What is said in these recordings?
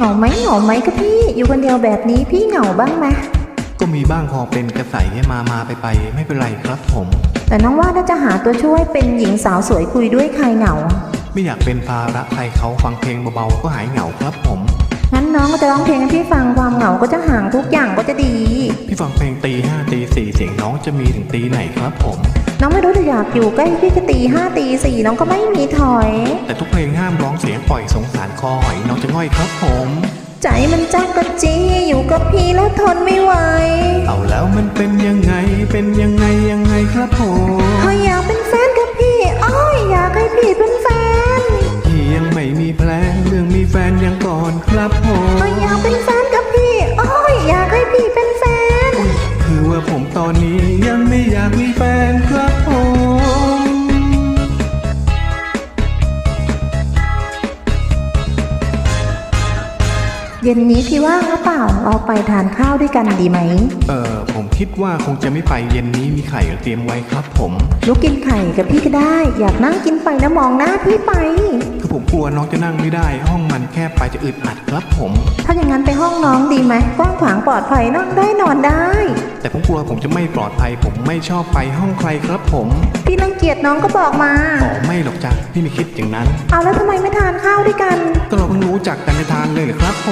งาไหมเหงาไหมก็พี่ อยู่คนเดียวแบบนี้พี่เหงาบ้างไหมก็มีบ้างพอเป็นกระใสให้มามาไปไปไม่เป็นไรครับผม แต่น้องว่าถ้าจะหาตัวช่วยเป็นหญิงสาวสวยคุยด้วยใครเหงา ไม่อยากเป็นภาระใครเขาฟังเพลงเบาๆก็หายเหงาครับผมงั้นน้องก็จะร้องเพลงให้พี่ฟังความเหงาก็จะห่างทุกอย่างก็จะดี พี่ฟังเพลงตีห้าตีสี่เสียงน้องจะมีถึงตีไหนครับผม น้องไม่รู้จะอยากอยู่ใกล้พี่จะตีห้าตีสี่น้องก็ไม่มีถอย แต่ทุกเพลงห้ามร้องเสียงปล่อยสงสารคอหอยน้องจะง่อยครับผม ใจมันจักกะจีอยู่กับพี่แล้วทนไม่ไหว เอาแล้วมันเป็นยังไงเป็นยังไงยังไงครับผมเฮอยากเป็นแฟนกับพี่อ้อยอยากให้พี่เป็นแฟน พี่ยังไม่มีแพลนเรื่องมีแฟนยังก่อนครับผม แฟนครับผม เย็นนี้พี่ว่างหรือเปล่าเราไปทานข้าวด้วยกันดีไหม เอ่อผมคิดว่าคงจะไม่ไปเย็นนี้มีไข่เตรียมไว้ครับผมลุกกินไข่กับพี่ก็ได้ อยากนั่งกินไปแล้วมองหน้าพี่ไป คือผมกลัวน้องจะนั่งไม่ได้ ห้องมันแคบไปจะอึดอัดครับผม ถ้าอย่างนั้นไปห้องน้องดีไหมกว้างขวางปลอดภัยนั่งได้นอนได้ แต่ผมกลัวผมจะไม่ปลอดภัย ผมไม่ชอบไปห้องใครครับผมพี่รังเกียจน้องก็บอกมา อ๋อไม่หรอกจ้ะพี่ไม่คิดอย่างนั้น เอาแล้วทำไมไม่ทานข้าวด้วยกัน ก็เราเพิ่งรู้จักกันในทางเลยเหรอครับผ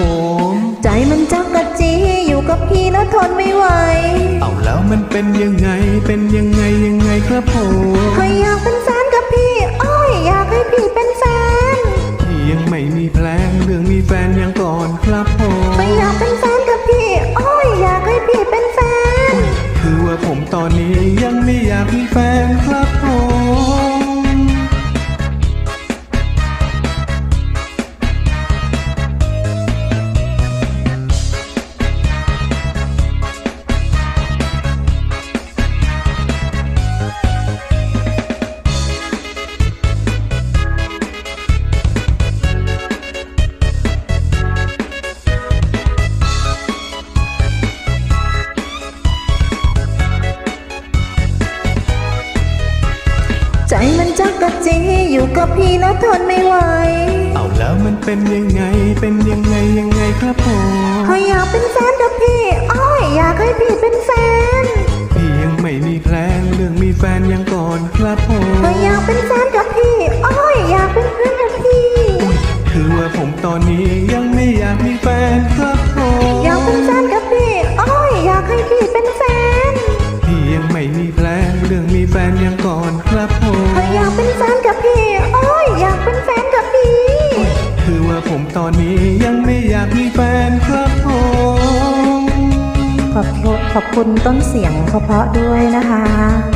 ม ใจมันจักกะจีอยู่กับพี่แล้วทนไม่ไหว เอาแล้วมันเป็นยังไงเป็นยังไงยังไงครับผมเคยอยากเป็นแฟนกับพี่อ้อยอยากให้พี่เป็นแฟน พี่ยังไม่มีแพลนเรื่องมีแฟนยังก่อนครับากมีแฟนคลับ ใจมันจักกะจีอยู่กับพี่แล้วทนไม่ไหว เอาแล้วมันเป็นยังไง เป็นยังไงยังไงครับผมเคยอยากเป็นแฟนกับพี่ อ้อยอยากให้พี่เป็นแฟน พี่ยังไม่มีแพลนเรื่องมีแฟนยังก่อนครับผมเคยอยากเป็นแฟนกับพี่ อ้อยอยากเป็นเพื่อนกับพี่ คือว่าผมตอนนี้ยังไม่อยากมีแฟนครับผมอยากเป็นแฟนกับพี่ อ้อยอยากให้พี่เป็นแฟน พี่ยังไม่มีแพลนเรื่องมีแฟนยังก่อนครับ ตอนนี้ยังไม่อยากมีแฟนครับผมขอบคุณขอบคุณต้นเสียงเพราะๆด้วยนะคะ